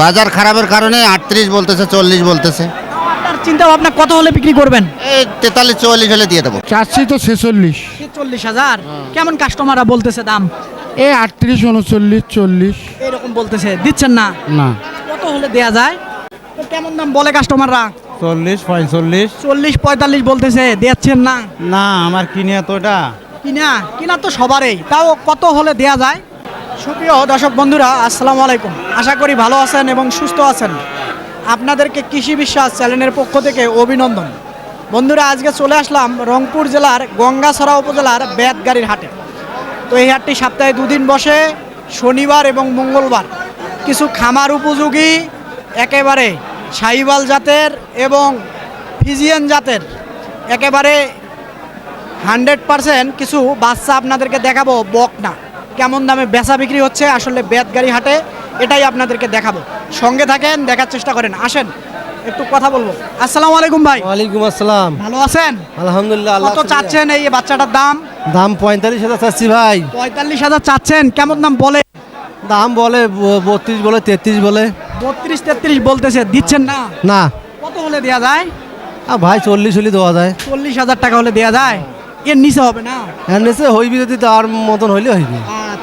বাজার খারাপের কারণে আটত্রিশ বলতেছে চল্লিশ বলতেছে। আপনার চিন্তা ভাবনা কত হলে বিক্রি করবেন? এই তেতাল্লিশ চুয়াল্লিশ হলে দিয়ে দেবো। চাচ্ছি তো ছেচল্লিশ। চল্লিশ হাজার? কেমন কাস্টমাররা বলতেছে দাম? এই আটত্রিশ উনচল্লিশ চল্লিশ। এরকম বলতেছে দিচ্ছেন না? না। কত হলে দেয়া যায়? তো কেমন দাম বলে কাস্টমাররা চল্লিশ পঁয়তাল্লিশ। চল্লিশ পঁয়তাল্লিশ বলতেছে দিচ্ছেন না? না আমার কিনে এতটা কিনা? কিনা তো সবারই। তাও কত হলে দেয়া যায়? সুপ্রিয় দর্শক বন্ধুরা, আসসালামু আলাইকুম। আশা করি ভালো আছেন এবং সুস্থ আছেন। আপনাদেরকে কৃষি বিশ্বাস চ্যানেলের পক্ষ থেকে অভিনন্দন। বন্ধুরা, আজকে চলে আসলাম রংপুর জেলার গঙ্গাছড়া উপজেলার বেতগাড়ির হাটে। তো এই হাটটি সপ্তাহে দুদিন বসে, শনিবার এবং মঙ্গলবার। কিছু খামার উপযোগী, একেবারে সাইবাল জাতের এবং ফিজিয়ান জাতের। একেবারে হান্ড্রেড পার্সেন্ট কিছু বাচ্চা আপনাদেরকে দেখাবো বকনা। কেমন দামে বেচা বিক্রি হচ্ছে আসলে বেতগাড়ি হাটে এটাই আপনাদেরকে দেখাবো। সঙ্গে থাকেন দেখার চেষ্টা করেন। আসেন একটু কথা বলব। আসসালামু আলাইকুম ভাই। ওয়ালাইকুম আসসালাম। ভালো আছেন? আলহামদুলিল্লাহ কত চাচ্ছেন এই বাচ্চাটার দাম? দাম পঁয়তাল্লিশ হাজার চাচ্ছি ভাই। পঁয়তাল্লিশ হাজার চাচ্ছেন কেমন দাম বলে? দাম বলে বত্রিশ বলে তেত্রিশ বলে। বত্রিশ তেত্রিশ বলতেছে দিচ্ছেন না? না। কত হলে দেওয়া যায়? ভাই চল্লিশ হলে দেওয়া যায়। চল্লিশ হাজার টাকা হলে দেওয়া যায়? এর নিচে হবে না? এর নিচে হইবি যদি তার মতন হইলে হইবি।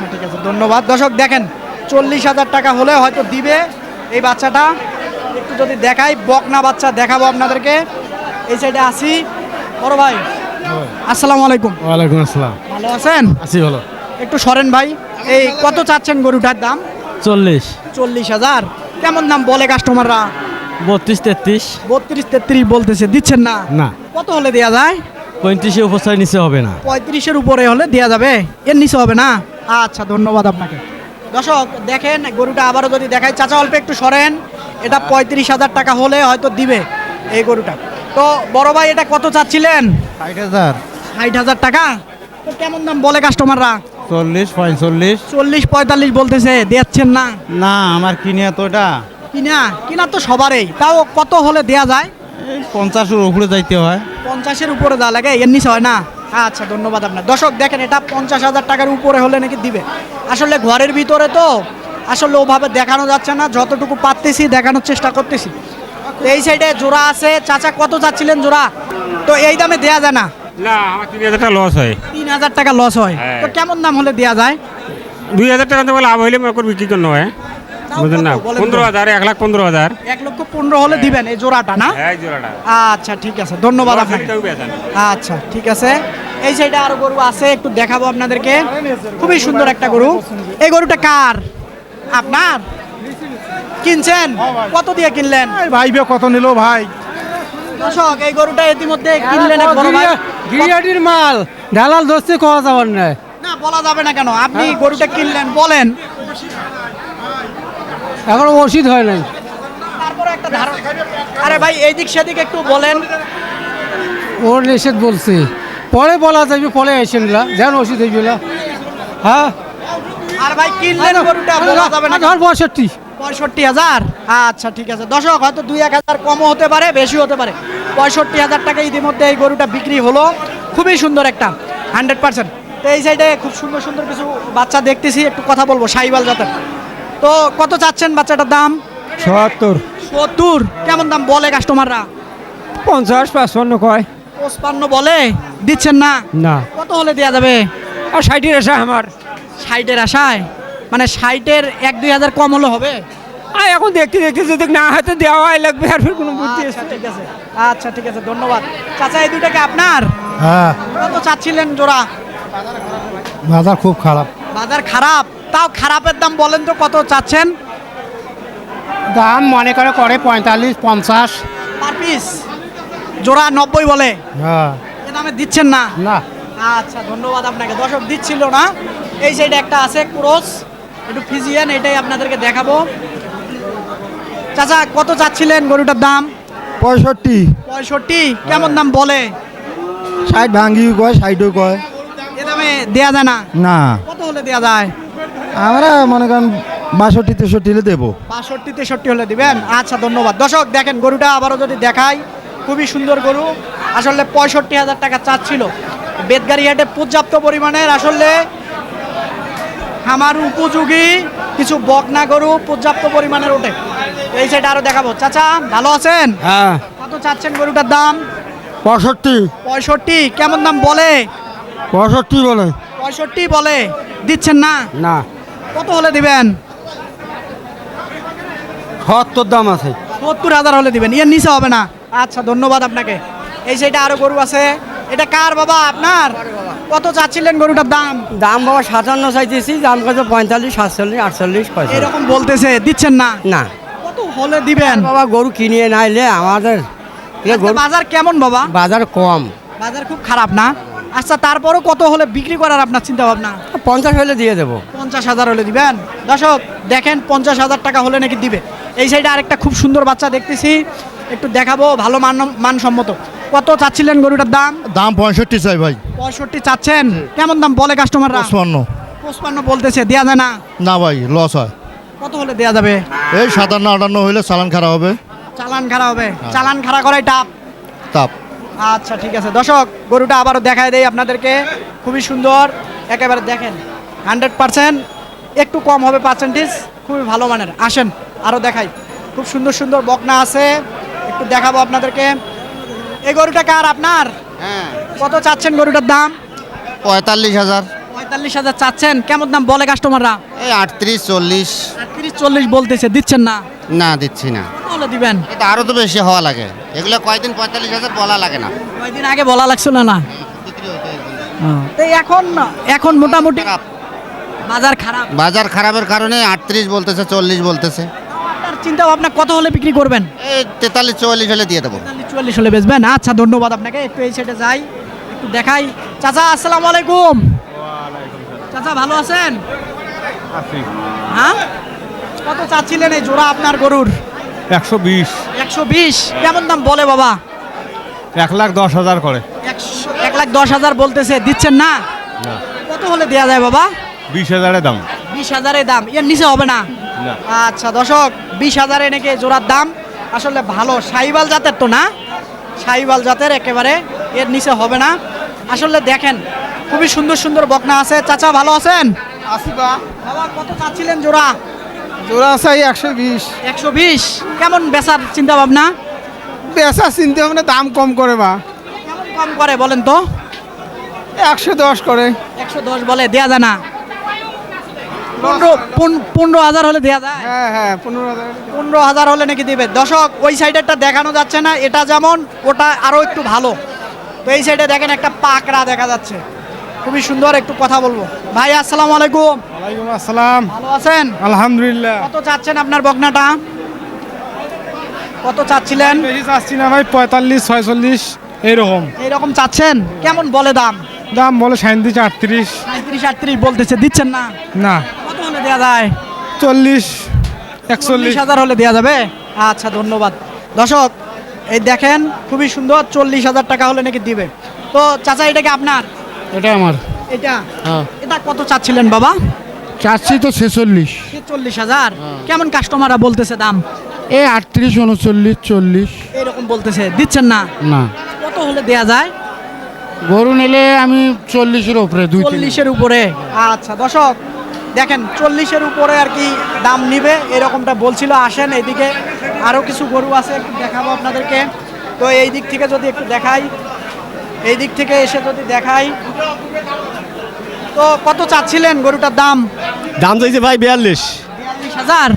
আচ্ছা ঠিক আছে ধন্যবাদ। দর্শক দেখেন চল্লিশ হাজার টাকা হলে হয়তো দিবে এই বাচ্চাটা। একটু যদি দেখাই বকনা বাচ্চা দেখাবো আপনাদেরকে। এই সাইডে আসি। বড় ভাই আসসালামু আলাইকুম। ওয়ালাইকুম আসসালাম। ভালো আছেন? আছি ভালো। একটু সরেন ভাই এই কত চাচ্ছেন গরুটার দাম? চল্লিশ। চল্লিশ হাজার। কেমন দাম বলে কাস্টমাররা বত্রিশ তেত্রিশ। বত্রিশ তেত্রিশ বলতেছে দিচ্ছেন না? না। কত হলে দেওয়া যায়? পঁয়ত্রিশে উপস্থায় নিচে হবে না। পঁয়ত্রিশের উপরে হলে দেওয়া যাবে। এর নিচে হবে না? আচ্ছা ধন্যবাদ আপনাকে। দর্শক দেখেন গরুটা আবারও যদি দেখায় চাচা অল্প একটু সরেন। এটা পঁয়ত্রিশ হাজার টাকা হলে হয়তো দিবে এই গরুটা। তো বড় ভাই এটা কত চাচ্ছিলেন? ষাট হাজার। ষাট হাজার টাকা? তো কেমন দাম বলে কাস্টমাররা? চল্লিশ পঁয়তাল্লিশ চল্লিশ পঁয়তাল্লিশ বলতেছে দিচ্ছেন না? না আমার কিনে এটা। কিনা? কিনা তো সবারই। তাও কত হলে দেয়া যায়? পঞ্চাশের উপরে যাইতে হয়। পঞ্চাশের উপরে দেওয়া লাগে এর নিচে হয় না? আচ্ছা ধন্যবাদ আপনার। দর্শক দেখেন এটা পঞ্চাশ হাজার টাকার উপরে হলে নাকি দিবে। আসলে ঘরের ভিতরে তো আসলে ওভাবে দেখানো যাচ্ছে না যতটুকু পারতেছি দেখানোর চেষ্টা করতেছি। এই সাইডে জোড়া আছে। চাচা কত চাচ্ছিলেন জোড়া? তো এই দামে দেয়া যায় না? না আমার তিন হাজার টাকা লস হয়। তিন হাজার টাকা লস হয়। হ্যাঁ। তো কেমন দাম হলে দেয়া যায়? দুই হাজার টাকা তো লাভ হইলে মনে জন্য হয়। বুঝলেন না? পনেরো হাজার এক লাখ পনেরো হাজার। এক লক্ষ পনেরো হলে দিবেন এই জোড়াটা না? হ্যাঁ জোড়াটা। আচ্ছা ঠিক আছে। ধন্যবাদ আপনাকে। আচ্ছা ঠিক আছে। এই সাইডে আরও গরু আছে একটু দেখাবো আপনাদেরকে। খুবই সুন্দর একটা গরু। এই গরুটা কার? আপনার? কিনছেন? কত দিয়ে কিনলেন? ভাই বে কত নিল ভাই? দর্শক এই গরুটা ইতিমধ্যে কিনলেন এক বড় ভাই। গিরিয়াটির মাল। ঢালাল দোস্তি খাওয়া যাবার নাই না বলা যাবে না কেন? আপনি গরুটা কিনলেন বলেন। এখন ওষুধ হয় নাই। তারপরে একটা ধারণা আরে ভাই এই দিক সেদিক একটু বলেন। ওর নিষেধ বলছে। পরে বলা যাবে পরে এসে নিলা। যেন ওষুধ না হ্যাঁ? আর ভাই কিনলেন গরুটা বলা যাবে না ধর পঁয়ষট্টি। পঁয়ষট্টি হাজার? আচ্ছা ঠিক আছে। দর্শক হয়তো দুই এক হাজার কমও হতে পারে বেশি হতে পারে। পঁয়ষট্টি হাজার টাকা ইতিমধ্যে এই গরুটা বিক্রি হলো। খুবই সুন্দর একটা হান্ড্রেড পার্সেন্ট। তো এই সাইডে খুব সুন্দর সুন্দর কিছু বাচ্চা দেখতেছি একটু কথা বলব সাইবাল জাতের। তো কত চাচ্ছেন বাচ্চাটার দাম? সত্তর। সত্তর? কেমন দাম বলে কাস্টমাররা পঞ্চাশ পাঁচপান্ন কয়। পঁচপান্ন বলে দিচ্ছেন না? না। কত হলে দেওয়া যাবে? আর ষাটের আশা আমার। ষাটের আশায়? মানে ষাটের এক দুই হাজার কম হলে হবে? আর এখন দেখতে দেখতে যদি না হয়তো দেওয়াই লাগবে আর ফের কোনো বুদ্ধি আচ্ছা ঠিক আছে। আচ্ছা ঠিক আছে ধন্যবাদ। চাচা এই দুটাকে আপনার? হ্যাঁ। কত চাচ্ছিলেন জোড়া? বাজার খুব খারাপ। বাজার খারাপ? তাও খারাপের দাম বলেন তো কত চাচ্ছেন? দাম মনে করে করে পঁয়তাল্লিশ পঞ্চাশ। Per piece? জোড়া নব্বই বলে। হ্যাঁ এ দামে দিচ্ছেন না? না। আচ্ছা ধন্যবাদ আপনাকে। দর্শক দিচ্ছিল না। এই সাইডে একটা আছে ক্রোস। একটু ফিজিয়ান এটাই আপনাদেরকে দেখাবো। চাচা কত চাচ্ছিলেন গরুটার দাম? পঁয়ষট্টি। পঁয়ষট্টি? কেমন দাম বলে? ষাট ভাঙ্গিও কয় ষাটও কয়। এ দামে দেয়া যায় না? না। কত হলে দেয়া যায়? আমরা মনে করেন বাষট্টি তেষট্টি হলে দেবো। বাষট্টি তেষট্টি হলে দিবেন। আচ্ছা ধন্যবাদ। দর্শক দেখেন গরুটা আবারও যদি দেখাই। খুবই সুন্দর গরু। আসলে পঁয়ষট্টি হাজার টাকা চাচ্ছিল। বেদগাড়ি হাটে পর্যাপ্ত পরিমাণের। আসলে খামার উপযোগী কিছু বকনা গরু পর্যাপ্ত পরিমাণের ওঠে। এই সাইডে আরও দেখাবো। চাচা ভালো আছেন? হ্যাঁ। কত চাচ্ছেন গরুটার দাম? পঁয়ষট্টি। পঁয়ষট্টি। কেমন দাম বলে? পঁয়ষট্টি বলে। পঁয়ষট্টি বলে। দিচ্ছেন না? না। কত হলে দিবেন? সত্তর দাম আছে। সত্তর হাজার হলে দিবেন। এর নিচে হবে না। আচ্ছা ধন্যবাদ আপনাকে। এই সাইডে আরও গরু আছে এটা কার বাবা আপনার? কত চাচ্ছিলেন গরুটার দাম? দাম বাবা সাতান্ন চাইতেছি দাম কত পঁয়তাল্লিশ সাতচল্লিশ আটচল্লিশ এরকম বলতেছে দিচ্ছেন না? না। কত হলে দিবেন? বাবা গরু কিনিয়ে নাইলে আমাদের বাজার কেমন বাবা? বাজার কম। বাজার খুব খারাপ না? আচ্ছা তারপরও কত হলে বিক্রি করার আপনার চিন্তা ভাবনা পঞ্চাশ হলে দিয়ে দেবো। পঞ্চাশ হাজার হলে দিবেন? দর্শক দেখেন পঞ্চাশ হাজার টাকা হলে নাকি দিবে। এই সাইডে আরেকটা খুব সুন্দর বাচ্চা দেখতেছি। একটু দেখাবো ভালো মান মানসম্মত। কত চাচ্ছিলেন গরুটার দাম? দাম পঁয়ষট্টি চাই ভাই। পঁয়ষট্টি চাচ্ছেন। কেমন দাম বলে কাস্টমাররা পঁচপান্ন। পঁচপান্ন বলতেছে দেওয়া যায় না? না ভাই লস হয়। কত হলে দেওয়া যাবে? এই সাতান্ন আটান্ন হইলে চালান খারাপ হবে। চালান খাড়া হবে। চালান খাড়া করাই টাপ টাপ আচ্ছা ঠিক আছে। দর্শক গরুটা আবারও দেখায় দেয় আপনাদেরকে। খুবই সুন্দর। একেবারে দেখেন হান্ড্রেড পার্সেন্ট একটু কম হবে পার্সেন্টেজ খুবই ভালো মানের। আসেন আরও দেখাই। খুব সুন্দর সুন্দর বকনা আছে। একটু দেখাবো আপনাদেরকে। এই গরুটা কার আপনার? হ্যাঁ। কত চাচ্ছেন গরুটার দাম? পঁয়তাল্লিশ হাজার। পঁয়তাল্লিশ হাজার চাচ্ছেন। কেমন দাম বলে কাস্টমাররা এই আটত্রিশ চল্লিশ। তিরিশ চল্লিশ বলতেছে দিচ্ছেন না? না দিচ্ছি না। দিবেন। এটা আরও তো বেশি হওয়া লাগে। এগুলো কয়দিন পঁয়তাল্লিশ হাজার বলা লাগে না। কয়দিন আগে বলা লাগছিল না। তো এখন এখন মোটামুটি বাজার খারাপ। বাজার খারাপের কারণে আটত্রিশ বলতেছে চল্লিশ বলতেছে। চিন্তা ভাবনা কত হলে বিক্রি করবেন? এই তেতাল্লিশ চুয়াল্লিশ হলে দিয়ে দেবো। চুয়াল্লিশ হলে বেচবেন? আচ্ছা ধন্যবাদ আপনাকে। একটু এই সাইডে যাই একটু দেখাই। চাচা আসসালামু আলাইকুম। চাচা ভালো আছেন? হ্যাঁ? কত চাচ্ছিলেন এই জোড়া আপনার গরুর? একশো বিশ। একশো বিশ। কেমন দাম বলে বাবা? এক লাখ দশ হাজার করে। একশো এক লাখ দশ হাজার বলতেছে দিচ্ছেন না? না। কত হলে দেওয়া যায় বাবা? বিশ হাজারের দাম। বিশ হাজারের দাম। এর নিচে হবে না। আচ্ছা দর্শক বিশ হাজারে নাকি জোড়ার দাম? আসলে ভালো সাইবাল জাতের তো না? সাইবাল জাতের একেবারে এর নিচে হবে না। আসলে দেখেন খুবই সুন্দর সুন্দর বকনা আছে। চাচা ভালো আছেন? আসিবা বাবা কত চাচ্ছিলেন জোড়া? জোড়া চাই একশো বিশ। একশো বিশ। কেমন বেচার চিন্তা ভাবনা বেচা চিনতে হবে না দাম কম করে বা। কেমন কম করে বলেন তো? একশো দশ করে। একশো দশ বলে দেয়া যায় না। পনেরো পন- পনেরো হাজার হলে দেয়া যায়। হ্যাঁ হ্যাঁ পনেরো হাজার পনেরো হাজার হলে নাকি দিবে। দর্শক ওই সাইডেরটা দেখানো যাচ্ছে না এটা যেমন ওটা আরও একটু ভালো। তো এই সাইডে দেখেন একটা পাকড়া দেখা যাচ্ছে। খুবই সুন্দর একটু কথা বলব। ভাই আসসালামু আলাইকুম। ওয়ালাইকুম আসসালাম। ভালো আছেন? আলহামদুলিল্লাহ। কত চাচ্ছেন আপনার বকনাটা? কত চাচ্ছিলেন? বেশি চাচ্ছি না ভাই পঁয়তাল্লিশ ছয়চল্লিশ এইরকম। এইরকম চাচ্ছেন? কেমন বলে দাম? দাম বলে সাঁত্রিশ আটত্রিশ। সাঁত্রিশ আটত্রিশ বলতেছে দিচ্ছেন না? না। দেওয়া যায়? চল্লিশ চল্লিশ একচল্লিশ হাজার হলে দেওয়া যাবে? আচ্ছা ধন্যবাদ। দর্শক এই দেখেন খুবই সুন্দর চল্লিশ হাজার টাকা হলে নাকি দিবে। তো চাচা এটা কি আপনার? এটা আমার। এটা? হ্যাঁ। এটা কত চাচ্ছিলেন বাবা? চাচ্ছি তো ছেচল্লিশ। চল্লিশ হাজার? কেমন কাস্টমাররা বলতেছে দাম? এই আটত্রিশ উনচল্লিশ চল্লিশ। এরকম বলতেছে। দিচ্ছেন না? না। কত হলে দেয়া যায়? গরু নিলে আমি চল্লিশের উপরে চল্লিশের উপরে। আচ্ছা দর্শক দেখেন চল্লিশের উপরে আর কি দাম নিবে এরকমটা বলছিল আসেন এইদিকে আরও কিছু গরু আছে একটু দেখাবো আপনাদেরকে। তো এই দিক থেকে যদি একটু দেখাই এই দিক থেকে এসে যদি দেখাই তো কত চাচ্ছিলেন গরুটার দাম? দাম চাইছে ভাই বিয়াল্লিশ। বিয়াল্লিশ হাজার?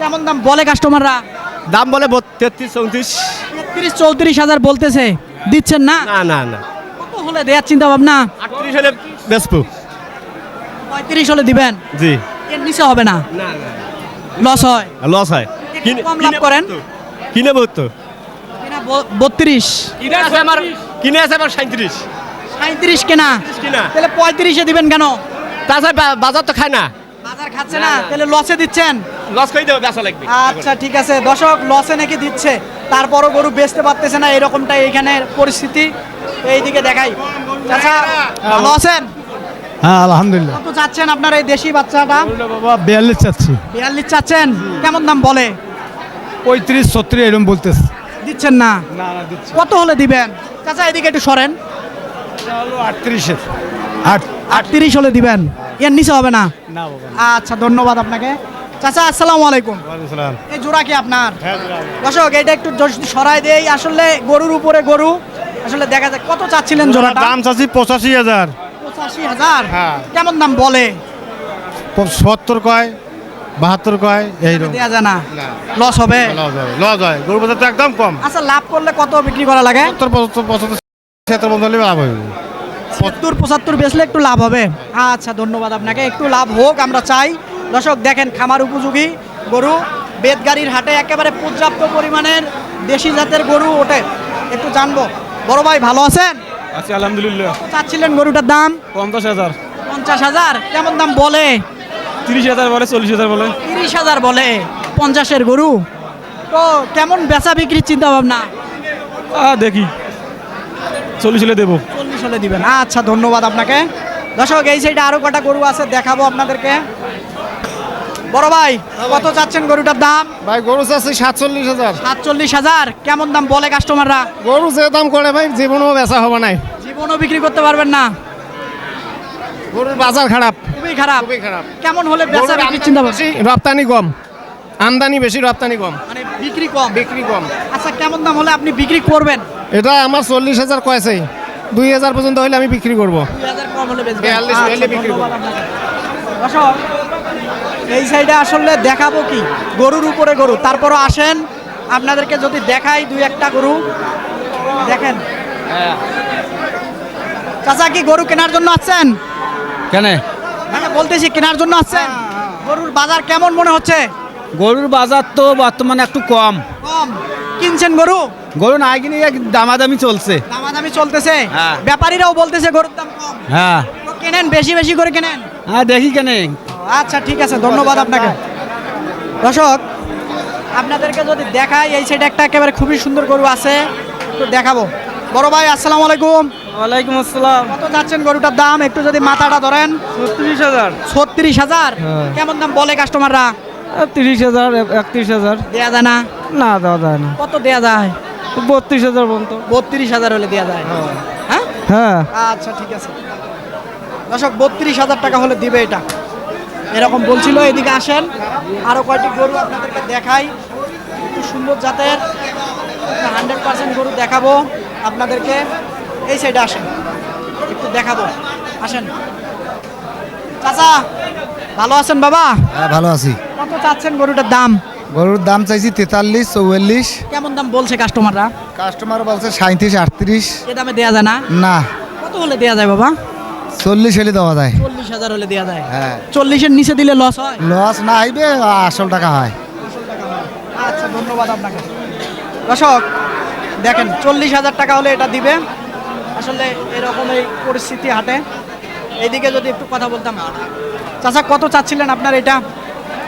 কেমন দাম বলে কাস্টমাররা দাম বলে তেত্রিশ চৌত্রিশ। তেত্রিশ চৌত্রিশ হাজার বলতেছে দিচ্ছেন না? না না না। কত হলে দেওয়ার চিন্তা ভাবনা আটত্রিশ হলে বেচবো। পঁয়ত্রিশ হলে দিবেন? জি। এর নিচে হবে না? না না। লস হয়? লস হয়। কম লাভ করেন? কিনে তো কিনা ব- বত্রিশ। কিনে আছে আমার কিনে আছে আমার সাঁত্রিশ সাঁত্রিশ কেনা? কিনা। তাহলে পঁয়ত্রিশে দিবেন কেন? তাছাড়া বাজার তো খায় না। বাজার খাচ্ছে না তাহলে লসে দিচ্ছেন? লস করে দেবে বেচা লাগবে। আচ্ছা ঠিক আছে। দর্শক লসে নাকি দিচ্ছে। তারপরও গরু বেচতে পারতেছে না। এরকমটাই এখানে পরিস্থিতি। এইদিকে দেখাই। চাচা ভালো আছেন? হ্যাঁ আলহামদুলিল্লাহ। কত চাচ্ছেন আপনার এই দেশি বাচ্চাটা? বাবা বিয়াল্লিশ চাচ্ছি। বিয়াল্লিশ চাচ্ছেন? কেমন দাম বলে? পঁয়ত্রিশ ছত্রিশ এরকম বলতেছে। দিচ্ছেন না? কত হলে দিবেন? চাচা এদিকে একটু সরেন। আটত্রিশের। আট আটত্রিশ হলে দিবেন। এর নিচে হবে না? না আচ্ছা ধন্যবাদ আপনাকে। চাচা আসসালামু আলাইকুম। এই জোড়া কি আপনার? দর্শক এটা একটু সরাই দেই। আসলে গরুর উপরে গরু। আসলে দেখা যায় কত চাচ্ছিলেন জোড়াটা? দাম চাচ্ছি পঁচাশি হাজার। পঁচাশি হাজার। হ্যাঁ। কেমন দাম বলে? সত্তর কয় বাহাত্তর কয় যায় না। লস হবে। লস হয়। গরু বাজার তো একদম কম। আচ্ছা লাভ করলে কত বিক্রি করা লাগে? সত্তর পঁচাত্তর পঁচাত্তর ছিয়াত্তর পর্যন্ত লাভ হবে। সত্তর পঁচাত্তর বেচলে একটু লাভ হবে। আচ্ছা ধন্যবাদ আপনাকে। একটু লাভ হোক আমরা চাই। দর্শক দেখেন খামার উপযোগী গরু। বেদগাড়ির হাটে একেবারে পর্যাপ্ত পরিমাণের দেশি জাতের গরু ওঠে। একটু জানব। বড় ভাই ভালো আছেন? আছি আলহামদুলিল্লাহ। চাচ্ছিলেন গরুটার দাম? পঞ্চাশ হাজার। পঞ্চাশ হাজার? কেমন দাম বলে? তিরিশ হাজার বলে চল্লিশ হাজার বলে। তিরিশ হাজার বলে পঞ্চাশের গরু। তো কেমন বেচা বিক্রির চিন্তা ভাবনা দেখি। চল্লিশ হলে দেবো। চল্লিশ হলে দিবেন। আচ্ছা ধন্যবাদ আপনাকে। দর্শক এই সাইডে আরও কটা গরু আছে দেখাবো আপনাদেরকে। বড় ভাই কত চাচ্ছেন গরুটার দাম? ভাই গরু চাচ্ছি সাতচল্লিশ হাজার। সাতচল্লিশ হাজার কেমন দাম বলে কাস্টমাররা গরু যে দাম করে ভাই জীবনও বেচা হবে নাই। জীবনও বিক্রি করতে পারবেন না। গরুর বাজার খারাপ। খুবই খারাপ। খুবই খারাপ। কেমন হলে বেচা বিক্রির চিন্তা ভাবনা? রপ্তানি কম। আমদানি বেশি রপ্তানি কম। মানে বিক্রি কম। বিক্রি কম। আচ্ছা কেমন দাম হলে আপনি বিক্রি করবেন? এটা আমার চল্লিশ হাজার কয়েছে। দুই হাজার পর্যন্ত হলে আমি বিক্রি করব। দুই হাজার কম হলে আচ্ছা, বিক্রি। দর্শক এই সাইডে আসলে দেখাবো কি? গরুর উপরে গরু। তারপরও আসেন। আপনাদেরকে যদি দেখাই দুই একটা গরু। দেখেন। চাচা কি গরু কেনার জন্য আসছেন? কেন? মানে বলতেছি কেনার জন্য আসছেন? গরুর বাজার কেমন মনে হচ্ছে? গরুর বাজার তো বর্তমানে একটু কম। কম। কিনছেন গরু? গরু না কিনে দামাদামি চলছে। দামাদামি চলতেছে। হ্যাঁ। ব্যাপারীরাও বলতেছে গরুর দাম কম। হ্যাঁ। কেনেন? বেশি বেশি করে কেনেন? হ্যাঁ দেখি কেন। আচ্ছা ঠিক আছে ধন্যবাদ আপনাকে। দর্শক আপনাদেরকে যদি দেখাই এই সাইডে একটা একেবারে খুবই সুন্দর গরু আছে একটু দেখাবো। বড় ভাই আসসালামু আলাইকুম। ওয়ালাইকুম আসসালাম। কত যাচ্ছেন গরুটার দাম? একটু যদি মাথাটা ধরেন। ছত্রিশ হাজার। ছত্রিশ হাজার? হ্যাঁ। কেমন দাম বলে কাস্টমাররা তিরিশ হাজার একত্রিশ হাজার। দেওয়া যায় না? না দেওয়া যায় না। কত দেওয়া যায়? বত্রিশ হাজার পর্যন্ত। বত্রিশ হাজার হলে দেওয়া যায়। হ্যাঁ? হ্যাঁ। আচ্ছা ঠিক আছে। দর্শক বত্রিশ হাজার টাকা হলে দিবে এটা। এরকম বলছিল এদিকে আসেন। আরও কয়টি গরু আপনাদেরকে দেখাই। একটু সুন্দর জাতের হান্ড্রেড পার্সেন্ট গরু দেখাবো আপনাদেরকে। এই সাইডে আসেন একটু দেখাবো। আসেন। চাচা ভালো আছেন বাবা? হ্যাঁ ভালো আছি। কত চাচ্ছেন গরুটার দাম? গরুর দাম চাইছি তেতাল্লিশ চৌয়াল্লিশ। কেমন দাম বলছে কাস্টমাররা কাস্টমার বলছে সাঁত্রিশ আটত্রিশ। এ দামে দেওয়া যায় না? না। কত হলে দেওয়া যায় বাবা? চল্লিশ হলে দেওয়া যায়। চল্লিশ হাজার হলে দেয়া যায়। হ্যাঁ। চল্লিশের নিচে দিলে লস হয়? লস না আইবে আসল টাকা হয়। আচ্ছা ধন্যবাদ আপনাকে। দর্শক দেখেন চল্লিশ হাজার টাকা হলে এটা দিবে। আসলে এরকম এই পরিস্থিতি হাটে। এইদিকে যদি একটু কথা বলতাম। চাচা কত চাচ্ছিলেন আপনার এটা?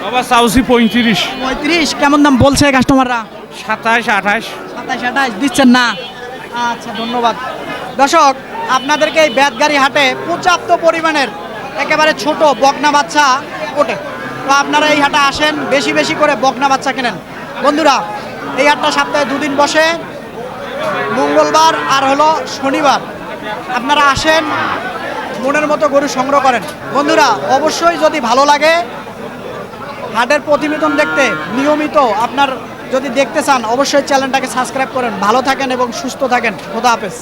বাবা চাউসি পঁয়ত্রিশ। পঁয়ত্রিশ কেমন দাম বলছে কাস্টমাররা সাতাশ আঠাশ। সাতাশ আঠাশ দিচ্ছেন না। আচ্ছা ধন্যবাদ। দর্শক আপনাদেরকে এই ব্যাতগাড়ি হাটে পর্যাপ্ত পরিমাণের একেবারে ছোট বকনা বাচ্চা ওঠে। তো আপনারা এই হাটে আসেন, বেশি বেশি করে বকনা বাচ্চা কেনেন। বন্ধুরা, এই হাটটা সপ্তাহে দুদিন বসে, মঙ্গলবার আর হলো শনিবার। আপনারা আসেন, মনের মতো গরু সংগ্রহ করেন। বন্ধুরা, অবশ্যই যদি ভালো লাগে, হাটের প্রতিবেদন দেখতে নিয়মিত আপনার যদি দেখতে চান, অবশ্যই চ্যানেলটাকে সাবস্ক্রাইব করেন। ভালো থাকেন এবং সুস্থ থাকেন। খোদা হাফেজ।